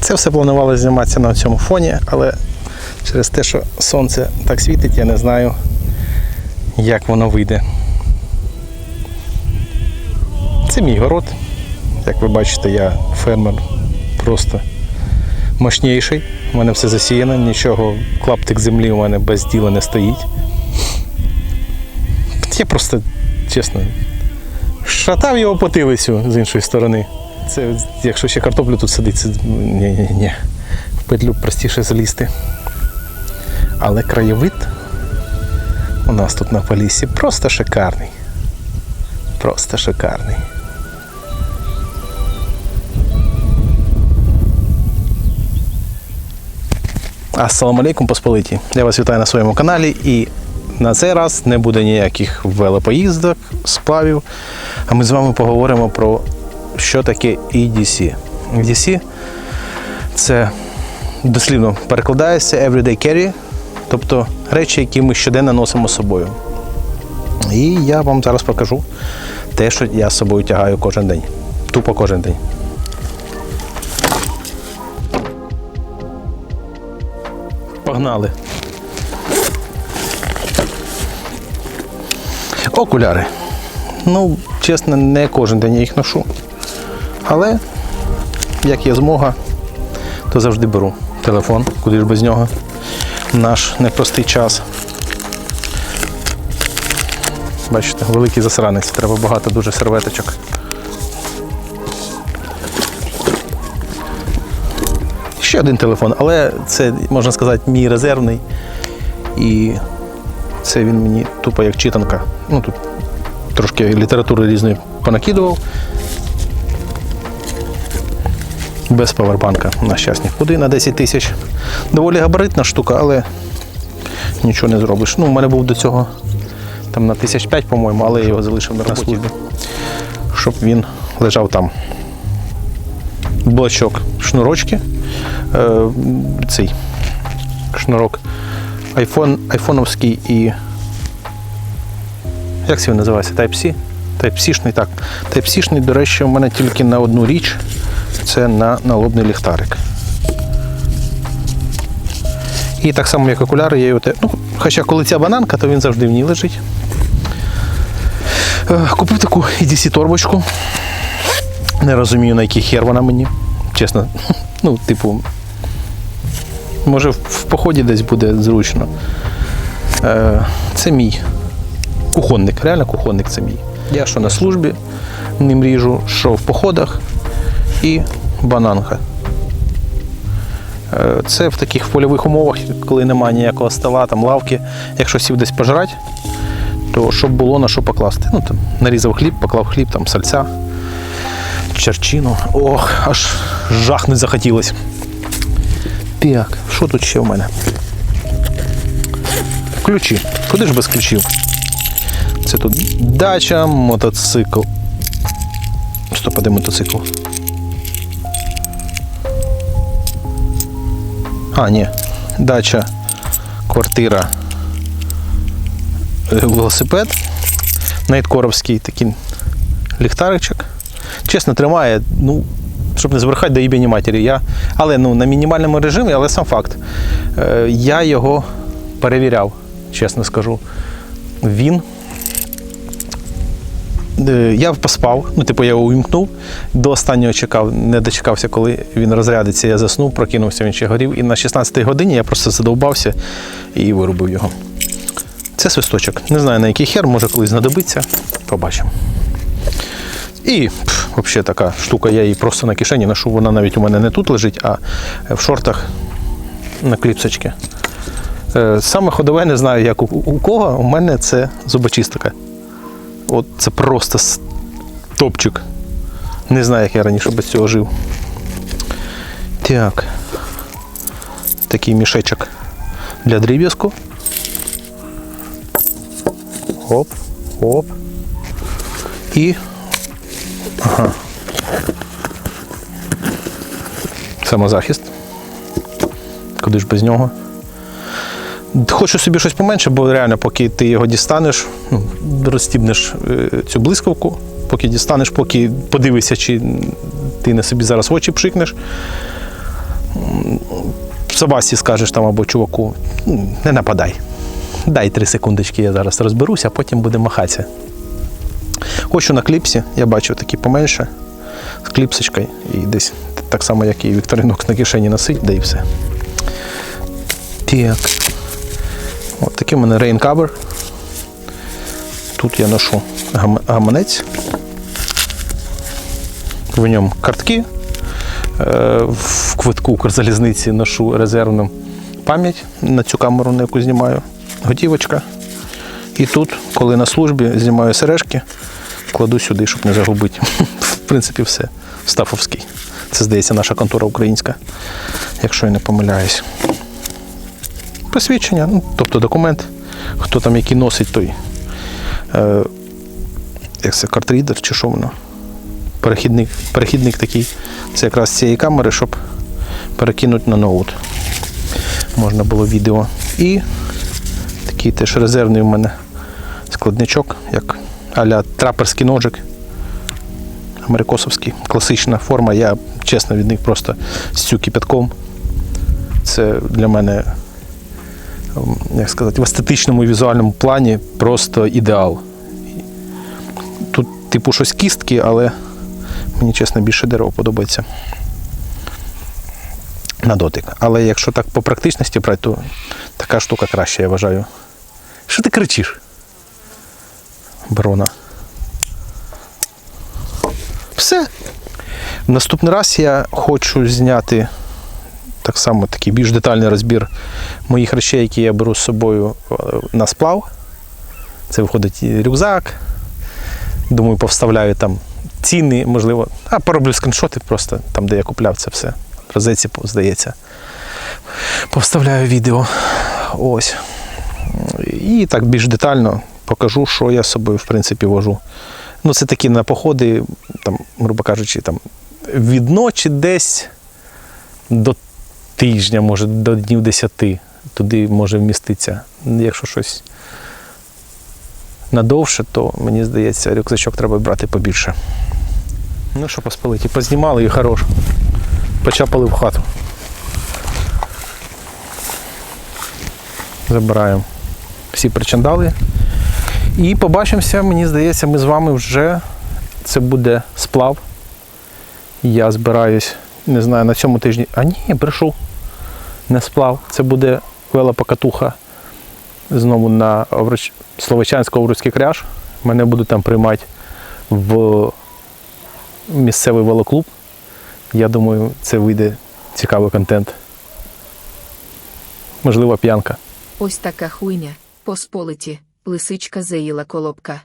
Це все планувало зніматися на цьому фоні, але через те, що сонце так світить, я не знаю, як воно вийде. Це мій город. Як ви бачите, я фермер просто мощніший. У мене все засіяно, нічого, клаптик землі у мене без діла не стоїть. Я просто, чесно, шатав його потилицю з іншої сторони. Це якщо ще картоплю тут сидить, це ні-ні-ні. В петлю простіше залізти. Але краєвид у нас тут на Поліссі просто шикарний. Просто шикарний. Ассаламу алейкум, посполиті. Я вас вітаю на своєму каналі і на цей раз не буде ніяких велопоїздок, сплавів. А ми з вами поговоримо про що таке EDC. EDC це дослівно перекладається Everyday Carry, тобто речі, які ми щоденно носимо з собою. І я вам зараз покажу те, що я з собою тягаю кожен день. Тупо кожен день. Погнали. Окуляри. Ну, чесно, не кожен день я їх ношу. Але як є змога, то завжди беру телефон, куди ж без нього. Наш непростий час. Бачите, великий засранець, треба багато дуже серветочок. Ще один телефон, але це, можна сказати, мій резервний. І це він мені тупо як читанка. Ну тут трошки літератури різної понакидував. Без павербанка, на щастя, куди на 10 тисяч. Доволі габаритна штука, але нічого не зробиш. Ну, у мене був до цього там на тисяч п'ять, по-моєму, але я його залишив на службі, щоб він лежав там. Блочок, шнурочки. Е, цей шнурок айфон, айфоновський і. Як це він називається? Type-C? Type-C-шний, так. Type-C-шний, до речі, у мене тільки на одну річ. Це на налобний ліхтарик. І так само, як окуляри, я його те. Ну, хоча коли ця бананка, то він завжди в ній лежить. Е, Купив таку EDC торбочку. Не розумію, на який хер вона мені. Чесно. Ну, типу, може в в поході десь буде зручно. Е, Це мій кухонник, реально кухонник це мій. Я що на службі ним ріжу, що в походах і бананка. Е, Це в таких польових умовах, коли немає ніякого стола, там лавки. Якщо сів десь пожрати, то щоб було на що покласти. Ну, там, нарізав хліб, поклав хліб, там сальця, черчину. Ох, аж жахнуть захотілось. Так, що тут ще в мене? Ключі. Куди ж без ключів? Це тут дача, мотоцикл. Стоп, де мотоцикл? А, ні. Дача, квартира, е, велосипед. Найткоровський такий ліхтаричок. Чесно, тримає, ну, щоб не збрехати до ібені матері. Я, але ну, на мінімальному режимі, але сам факт. Е, я його перевіряв, чесно скажу. Він. Е, Я поспав, ну, типу, я його увімкнув, до останнього чекав, не дочекався, коли він розрядиться, я заснув, прокинувся, він ще горів. І на 16-й годині я просто задовбався і вирубив його. Це свисточок. Не знаю на який хер, може колись знадобиться. Побачимо. І взагалі така штука, я її просто на кишені ношу, вона навіть у мене не тут лежить, а в шортах на кліпсочки. Е, Саме ходове, не знаю, як у кого, у мене це зубочистка. От це просто топчик. Не знаю, як я раніше без цього жив. Так. Такий мішечок для дріб'язку. Оп, оп. І. Ага. Самозахист. Куди ж без нього? Хочу собі щось поменше, бо реально, поки ти його дістанеш, ну, розстібнеш е, цю блискавку, поки дістанеш, поки подивишся, чи ти на собі зараз очі пшикнеш. собасі скажеш там або чуваку, не нападай. Дай три секундочки, я зараз розберуся, а потім буде махатися. Хочу на кліпсі, я бачив такі поменше, з кліпсочкою і десь так само, як і Вікторинок на кишені носить, да і все. Так. Такий у мене рейнкавер. Тут я ношу гаманець. В ньому картки. Е, В квитку Укрзалізниці ношу резервну пам'ять на цю камеру, на яку знімаю. Готівочка. І тут, коли на службі знімаю сережки, кладу сюди, щоб не загубити. В принципі, все. Стафовський. Це, здається, наша контора українська, якщо я не помиляюсь. Посвідчення, ну, тобто документ. Хто там який носить, той. Е, як це, картрідер чи що воно? Перехідник, перехідник такий. Це якраз з цієї камери, щоб перекинути на ноут. Можна було відео. І такий теж резервний у мене складничок, як аля траперський ножик. Америкосовський, класична форма. Я чесно від них просто з кипятком. Це для мене, як сказати, в естетичному і візуальному плані просто ідеал. Тут, типу, щось кістки, але мені чесно більше дерево подобається. На дотик. Але якщо так по практичності брати, то така штука краще, я вважаю. Що ти кричиш? Барона. Все. Наступний раз я хочу зняти так само такий більш детальний розбір моїх речей, які я беру з собою е, на сплав. Це виходить рюкзак. Думаю, повставляю там ціни, можливо. А пороблю скріншоти просто там, де я купляв це все. В розетці, здається. Повставляю відео. Ось. І так більш детально покажу, що я з собою, в принципі, вожу. Ну, це такі на походи, там, грубо кажучи, там, від ночі десь до тижня, може, до днів 10. Туди може вміститися. Якщо щось надовше, то мені здається, рюкзачок треба брати побільше. Ну що, поспалиті, познімали і хорош. Почапали в хату. Забираємо всі причандали. І побачимося, мені здається, ми з вами вже. Це буде сплав. Я збираюсь, не знаю, на цьому тижні. А ні, брешу. Не сплав. Це буде велопокатуха знову на. Словачансько-Овруцький кряж. Мене будуть там приймати в місцевий велоклуб. Я думаю, це вийде цікавий контент. Можливо, п'янка. Ось така хуйня. Посполиті. Лисичка заїла колобка.